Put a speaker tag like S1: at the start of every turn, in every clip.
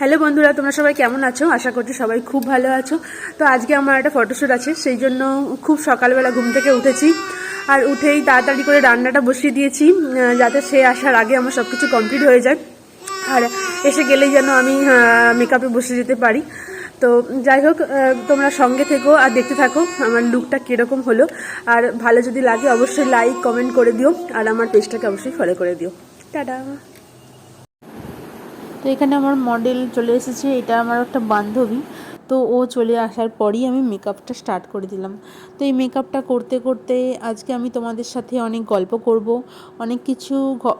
S1: Hello বন্ধুরা, তোমরা সবাই কেমন আছো? আশা করছি সবাই খুব ভালো আছো। তো আজকে আমার একটা ফটোশ্যুট আছে, সেই জন্য খুব সকালবেলা ঘুম থেকে উঠেছি। আর উঠেই তাড়াতাড়ি করে রান্নাটা বসিয়ে দিয়েছি যাতে সে আসার আগে আমার সব কিছু কমপ্লিট হয়ে যায়। আর এসে গেলেই যেন আমি মেকআপে বসে যেতে পারি। তো যাই হোক তোমরা সঙ্গে থেকো আর দেখতে থাকো আমার লুকটা কীরকম হলো। আর ভালো যদি লাগে, অবশ্যই লাইক কমেন্ট করে দিও। আর আমার পেজটাকে অবশ্যই ফলো করে দিও। টাটা।
S2: তো এখানে আমার মডেল চলে এসেছে, এটা আমার একটা বান্ধবী। তো ও চলে আসার পরই আমি মেকআপটা স্টার্ট করে দিলাম। তো এই মেকআপটা করতে করতে আজকে আমি তোমাদের সাথে অনেক গল্প করব, অনেক কিছু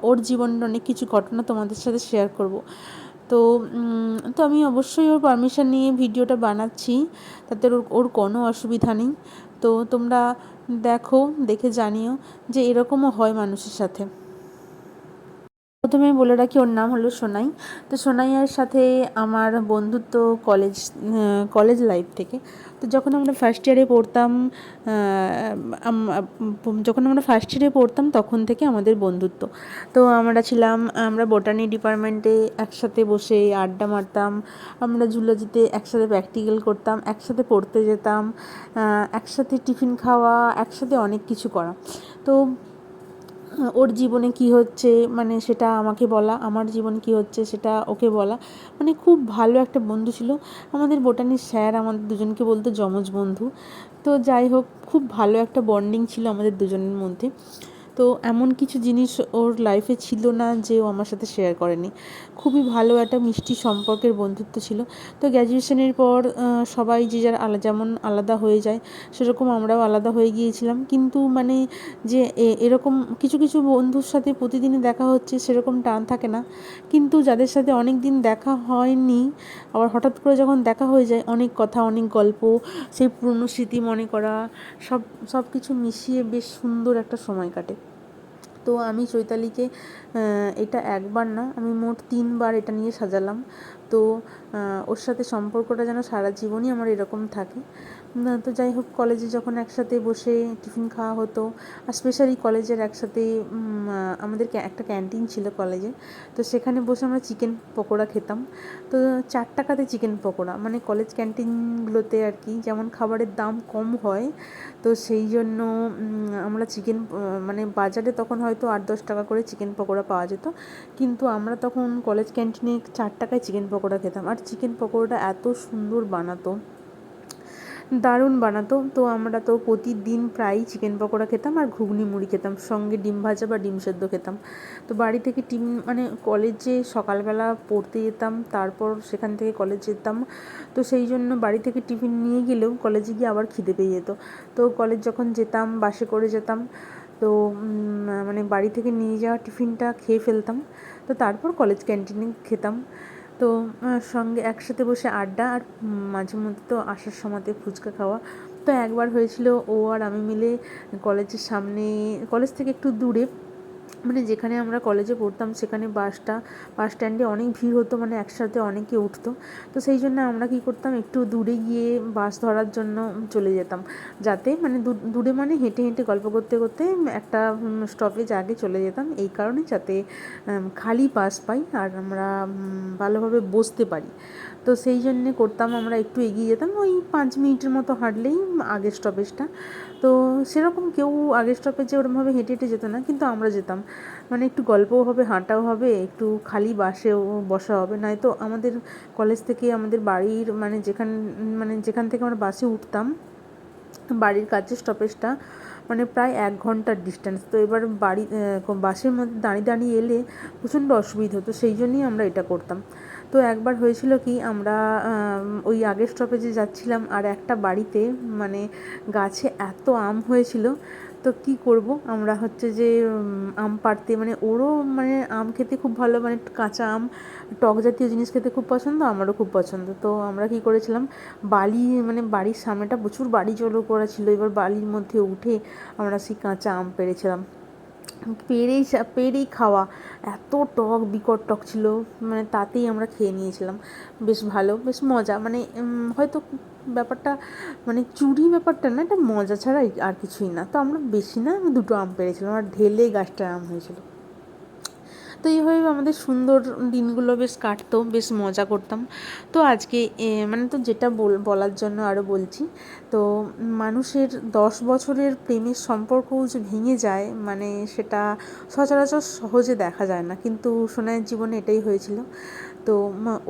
S2: ওর জীবনের অনেক কিছু ঘটনা তোমাদের সাথে শেয়ার করব। তো তো আমি অবশ্যই ওর পারমিশন নিয়ে ভিডিওটা বানাচ্ছি, তাতে ওর ওর কোনো অসুবিধা নেই। তো তোমরা দেখো, দেখে জানিও যে এরকমও হয় মানুষের সাথে। প্রথমে বলে রাখি, ওর নাম হলো সোনাই। তো সোনাইয়ের সাথে আমার বন্ধুত্ব কলেজ কলেজ লাইফ থেকে। তো যখন আমরা ফার্স্ট ইয়ারে পড়তাম যখন আমরা ফার্স্ট ইয়ারে পড়তাম, তখন থেকে আমাদের বন্ধুত্ব। তো আমরা ছিলাম, আমরা বোটানি ডিপার্টমেন্টে একসাথে বসে আড্ডা মারতাম, আমরা জুলজিতে একসাথে প্র্যাকটিক্যাল করতাম, একসাথে পড়তে যেতাম একসাথে টিফিন খাওয়া, একসাথে অনেক কিছু করা। তো ওর জীবনে কি হচ্ছে মানে সেটা আমাকে বলা, আমার জীবন কি হচ্ছে সেটা ওকে বলা। মানে খুব ভালো একটা বন্ধু ছিল। আমাদের বোটানির স্যার আমাদের দুজনকে বলতো যমজ বন্ধু। তো যাই হোক, খুব ভালো একটা বন্ডিং ছিল আমাদের দুজনের মধ্যে। তো এমন কিছু জিনিস ওর লাইফে ছিল না যে ও আমার সাথে শেয়ার করেনি। খুবই ভালো একটা মিষ্টি সম্পর্কের বন্ধুত্ব ছিল। তো গ্র্যাজুয়েশনের পর সবাই যে যার আলাদা যেমন আলাদা হয়ে যায়, সেরকম আমরাও আলাদা হয়ে গিয়েছিলাম। কিন্তু মানে যে এরকম কিছু কিছু বন্ধুর সাথে প্রতিদিনই দেখা হচ্ছে, সেরকম টান থাকে না। কিন্তু যাদের সাথে অনেক দিন দেখা হয়নি, আবার হঠাৎ করে যখন দেখা হয়ে যায়, অনেক কথা, অনেক গল্প, সেই পুরনো স্মৃতি মনে করা, সব সব কিছু মিশিয়ে বেশ সুন্দর একটা সময় কাটে। তো আমি চৈতালিকে এটা একবার না, আমি মোট তিনবার এটা নিয়ে সাজালাম। তো ওর সাথে সম্পর্কটা যেন সারা জীবনই আমার এরকম থাকে। তো যাই হোক কলেজে যখন একসাথে বসে টিফিন খাওয়া হতো, আর স্পেশালি কলেজের একসাথে আমাদের একটা ক্যান্টিন ছিল কলেজে, তো সেখানে বসে আমরা চিকেন পকোড়া খেতাম। তো চার টাকাতে চিকেন পকোড়া মানে কলেজ ক্যান্টিনগুলোতে আর কি, যেমন খাবারের দাম কম হয়, তো সেই জন্য আমরা চিকেন মানে বাজারে তখন হয়তো আট দশ টাকা করে চিকেন পকোড়া পাওয়া যেত, কিন্তু আমরা তখন কলেজ ক্যান্টিনে চার টাকায় চিকেন পকোড়া খেতাম। আর চিকেন পকোড়াটা এত সুন্দর বানাতো দারুণ বানাতো। তো আমরা তো প্রতিদিন প্রায়ই চিকেন পকোড়া খেতাম আর ঘুগনি মুড়ি খেতাম, সঙ্গে ডিম ভাজা বা ডিম সেদ্ধ খেতাম। তো বাড়ি থেকে টিম মানে কলেজে সকালবেলা পড়তে যেতাম, তারপর সেখান থেকে কলেজ যেতাম। তো সেই জন্য বাড়ি থেকে টিফিন নিয়ে গেলেও কলেজে গিয়ে আবার খিদে পেয়ে যেত। তো কলেজ যখন যেতাম, বাসে করে যেতাম, তো মানে বাড়ি থেকে নিয়ে যাওয়া টিফিনটা খেয়ে ফেলতাম। তো তারপর কলেজ ক্যান্টিনে খেতাম। তো সঙ্গে একসাথে বসে আড্ডা আর মাঝে মধ্যে তো আসার সময়তে ফুচকা খাওয়া। তো একবার হয়েছিল ও আর আমি মিলে কলেজের সামনে, কলেজ থেকে একটু দূরে মানে যেখানে আমরা কলেজে পড়তাম, সেখানে বাসটা বাস স্ট্যান্ডে অনেক ভিড় হতো মানে একসাথে অনেকে উঠতো। তো সেই জন্য আমরা কী করতাম, একটু দূরে গিয়ে বাস ধরার জন্য চলে যেতাম। যাতে মানে দূরে মানে হেঁটে হেঁটে গল্প করতে করতে একটা স্টপেজ আগে চলে যেতাম। এই কারণে যাতে খালি বাস পাই আর আমরা ভালোভাবে বসতে পারি। তো সেই জন্যে করতাম আমরা একটু এগিয়ে যেতাম। ওই পাঁচ মিনিটের মতো হাঁটলেই আগের স্টপেজটা তো সেরকম কেউ আগের স্টপেজে ওরমভাবে হেঁটে হেঁটে যেত না, কিন্তু আমরা যেতাম। মানে একটু গল্পও হবে, হাঁটাও হবে, একটু খালি বাসেও বসা হবে। নয়তো আমাদের কলেজ থেকে আমাদের বাড়ির মানে যেখান মানে যেখান থেকে আমরা বাসে উঠতাম, বাড়ির কাছের স্টপেজটা মানে প্রায় এক ঘণ্টার ডিস্টেন্স তো এবার বাড়ি বাসের মধ্যে দাঁড়িয়ে দাঁড়িয়ে এলে প্রচণ্ড অসুবিধা হতো, সেই জন্যই আমরা এটা করতাম। তো একবার হয়েছিল কি, আমরা ওই আগের স্টপেজে যাচ্ছিলাম আর একটা বাড়িতে মানে গাছে এত আম হয়েছিল তো কি করব? আমরা হচ্ছে যে আম পাড়তে মানে ওরও মানে আম খেতে খুব ভালো মানে কাঁচা আম, টক জাতীয় জিনিস খেতে খুব পছন্দ, আমারও খুব পছন্দ। তো আমরা কি করেছিলাম, বালি মানে বাড়ির সামনেটা প্রচুর বাড়ি জড়ো করা ছিল, এবার বালির মধ্যে উঠে আমরা সেই কাঁচা আম পেড়েছিলাম পেরেই পেরেই খাওয়া, এত টক, বিকট টক ছিল। মানে তাতেই আমরা খেয়ে নিয়েছিলাম। বেশ ভালো, বেশ মজা। মানে হয়তো ব্যাপারটা মানে চুরি ব্যাপারটা না, এটা মজা ছাড়া আর কিছুই না। তো আমরা বেশি না, দুটো আম পেরেছিলাম। আর ঢেলে গাছটার আম হয়েছিল। তো এইভাবে আমাদের সুন্দর দিনগুলো বেশ কাটতো, বেশ মজা করতাম। তো আজকে মানে তো যেটা বল- বলার জন্য আরও বলছি, তো মানুষের দশ বছরের প্রেমের সম্পর্ক যে ভেঙে যায় মানে সেটা সচরাচর সহজে দেখা যায় না। কিন্তু সোনায়ের জীবনে এটাই হয়েছিল। তো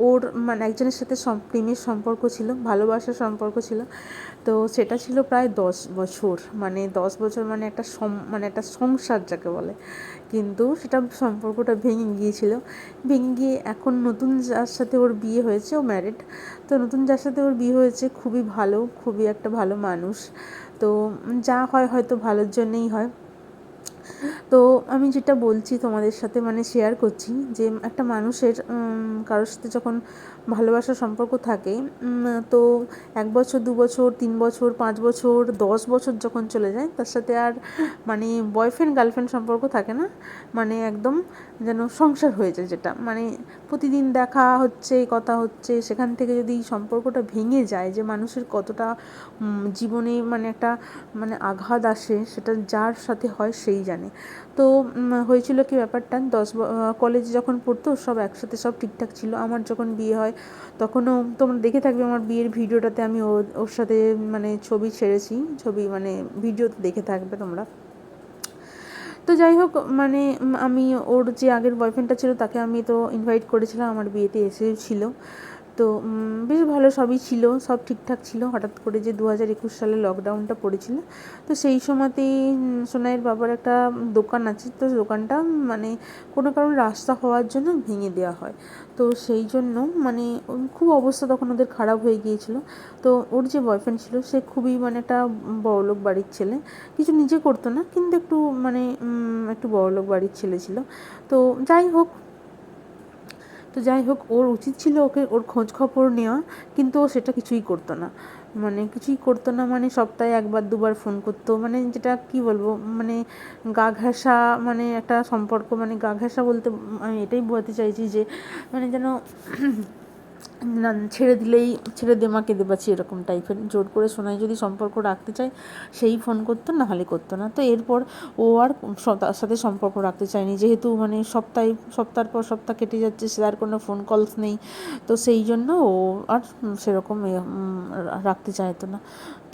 S2: ওর মানে একজনের সাথে প্রেমের সম্পর্ক ছিল, ভালোবাসার সম্পর্ক ছিল। তো সেটা ছিল প্রায় দশ বছর মানে দশ বছর মানে একটা সম মানে একটা সংসার যাকে বলে। কিন্তু সেটা সম্পর্কটা ভেঙে গিয়েছিল। ভেঙে গিয়ে এখন নতুন যার সাথে ওর বিয়ে হয়েছে, ও ম্যারিড তো নতুন যার সাথে ওর বিয়ে হয়েছে, খুবই ভালো, খুবই একটা ভালো মানুষ। তো যা হয় হয়তো ভালোর জন্যেই হয়। তো আমি যেটা বলছি তোমাদের সাথে মানে শেয়ার করছি যে একটা মানুষের কারোর সাথে যখন ভালোবাসার সম্পর্ক থাকে তো এক বছর, দু বছর, তিন বছর, পাঁচ বছর, দশ বছর যখন চলে যায়, তার সাথে আর মানে বয়ফ্রেন্ড গার্লফ্রেন্ড সম্পর্ক থাকে না মানে একদম যেন সংসার হয়ে যায় যেটা। মানে প্রতিদিন দেখা হচ্ছে, কথা হচ্ছে, সেখান থেকে যদি সম্পর্কটা ভেঙে যায়, যে মানুষের কতটা জীবনে মানে একটা মানে আঘাত আসে, সেটা যার সাথে হয় সেই জানে। তো উম, হয়েছিল কি ব্যাপারটা? দশ কলেজে যখন পড়তো সব একসাথে সব ঠিকঠাক ছিল। আমার যখন বিয়ে হয় তখনও তোমরা দেখে থাকবে আমার বিয়ের ভিডিওটাতে আমি ওর সাথে মানে ছবি ছেড়েছি। ছবি মানে ভিডিওতে দেখে থাকবে তোমরা। তো যাই হোক মানে আমি ওর যে আগের বয়ফ্রেন্ডটা ছিল তাকে আমি তো ইনভাইট করেছিলাম। আমার বিয়েতে এসেছিল তো বেশ ভালো সবই ছিল, সব ঠিকঠাক ছিল। হঠাৎ করে যে দু হাজার একুশ সালে লকডাউনটা পড়েছিল, তো সেই সময়তেই সোনাইয়ের বাবার একটা দোকান আছে, তো দোকানটা মানে কোনো কারণ রাস্তা হওয়ার জন্য ভেঙে দেওয়া হয়। তো সেই জন্য মানে খুব অবস্থা তখন ওদের খারাপ হয়ে গিয়েছিল। তো ওর যে বয়ফ্রেন্ড ছিল, সে খুবই মানে একটা বড়লোক বাড়ির ছেলে। কিছু নিজে করতো না, কিন্তু একটু মানে একটু বড়লোক বাড়ির ছেলে ছিল। তো যাই হোক তো যাই হোক, ওর উচিত ছিল ওকে ওর খোঁজ খবর নেওয়া, কিন্তু ও সেটা কিছুই করতো না। মানে কিছুই করতো না মানে সপ্তাহে একবার, দুবার ফোন করতো। মানে যেটা কি বলব মানে গা ঘেঁষা মানে একটা সম্পর্ক মানে গা ঘেঁষা বলতে আমি এটাই বোঝাতে চাইছি যে মানে যেন ছেড়ে দিলেই, ছেড়ে দে কেঁদে পাচ্ছি এরকম টাইপের জোর করে সোনাই যদি সম্পর্ক রাখতে চায়, সেই ফোন করতো, না হলে করতো না। তো এরপর ও আর তার সাথে সম্পর্ক রাখতে চায়নি। যেহেতু মানে সপ্তাহে, সপ্তাহের পর সপ্তাহ কেটে যাচ্ছে, সে আর কোনো ফোন কলস নেই। তো সেই জন্য ও আর সেরকম রাখতে চাইতো না।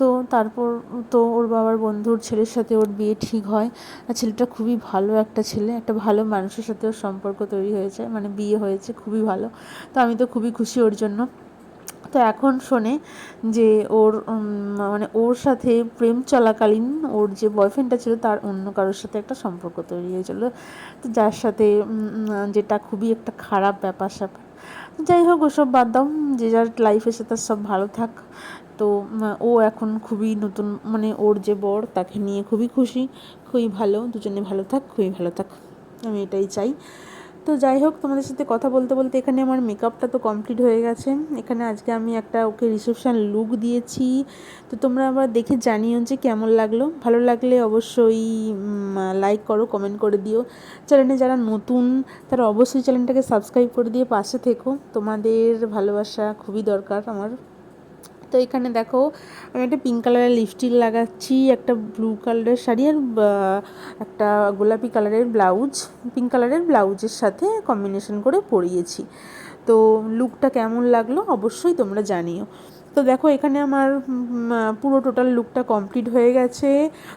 S2: তো তারপর তো ওর বাবার বন্ধুর ছেলের সাথে ওর বিয়ে ঠিক হয়। আর ছেলেটা খুবই ভালো একটা ছেলে, একটা ভালো মানুষের সাথে ওর সম্পর্ক তৈরি হয়েছে মানে বিয়ে হয়েছে, খুবই ভালো। তো আমি তো খুবই খুশি ওর জন্য। তো এখন শোনে যে ওর মানে ওর সাথে প্রেম চলাকালীন ওর যে বয়ফ্রেন্ডটা ছিল তার অন্য কারোর সাথে একটা সম্পর্ক তৈরি হয়েছিল। তো যার সাথে যেটা খুবই একটা খারাপ ব্যাপার স্যাপার যাই হোক, ওসব বাদ দাও, যে যার লাইফের সাথে সব ভালো থাক। তো ও এখন খুবই নতুন মানে ওর যে বর তাকে নিয়ে খুবই খুশি, খুবই ভালো। দুজনে ভালো থাক, খুবই ভালো থাক। আমি এটাই চাই। তো যাই হোক, তোমাদের সাথে কথা বলতে বলতে এখানে আমার মেকআপটা তো কমপ্লিট হয়ে গেছে। এখানে আজকে আমি একটা ওকে রিসেপশান লুক দিয়েছি। তো তোমরা আবার দেখে জানিও যে কেমন লাগল। ভালো লাগলে অবশ্যই লাইক করো কমেন্ট করে দিও। চ্যানেলে যারা নতুন, তারা অবশ্যই চ্যানেলটাকে সাবস্ক্রাইব করে দিয়ে পাশে থেকো। তোমাদের ভালোবাসা খুবই দরকার আমার। তো এখানে দেখো, আমি একটা পিঙ্ক কালারের লিপস্টিক লাগাচ্ছি, একটা ব্লু কালারের শাড়ি আর একটা গোলাপি কালারের ব্লাউজ পিঙ্ক কালারের ব্লাউজের সাথে কম্বিনেশন করে পরিয়েছি। তো লুকটা কেমন লাগল অবশ্যই তোমরা জানিও। তো দেখো, এখানে আমার পুরো টোটাল লুকটা কমপ্লিট হয়ে গেছে।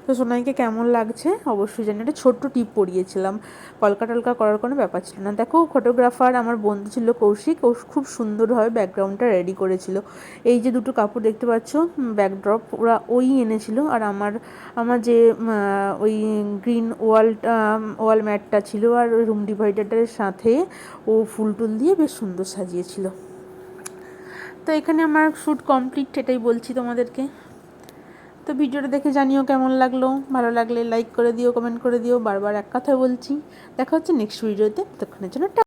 S2: তো সোনাইকে কেমন লাগছে? অবশ্যই জানি। একটা ছোট্ট টিপ পরিয়েছিলাম কলকা টলকা করার কোনো ব্যাপার ছিল না। দেখো ফটোগ্রাফার আমার বন্ধু ছিল কৌশিক। ও খুব সুন্দরভাবে ব্যাকগ্রাউন্ডটা রেডি করেছিল। এই যে দুটো কাপড় দেখতে পাচ্ছ ব্যাকড্রপ ওরা ওই এনেছিল। আর আমার আমার যে ওই গ্রিন ওয়ালটা ওয়াল ম্যাটটা ছিল আর রুম ডিভাইডারটার সাথে ও ফুল টুল দিয়ে বেশ সুন্দর সাজিয়েছিল। তো এখানে আমার শ্যুট কমপ্লিট, এটাই বলছি তোমাদেরকে। তো ভিডিওটা দেখে জানিও কেমন লাগল। ভালো লাগলে লাইক করে দিও কমেন্ট করে দিও, বারবার এক কথা বলছি। দেখা হচ্ছে নেক্সট ভিডিওতে ততক্ষণের জন্য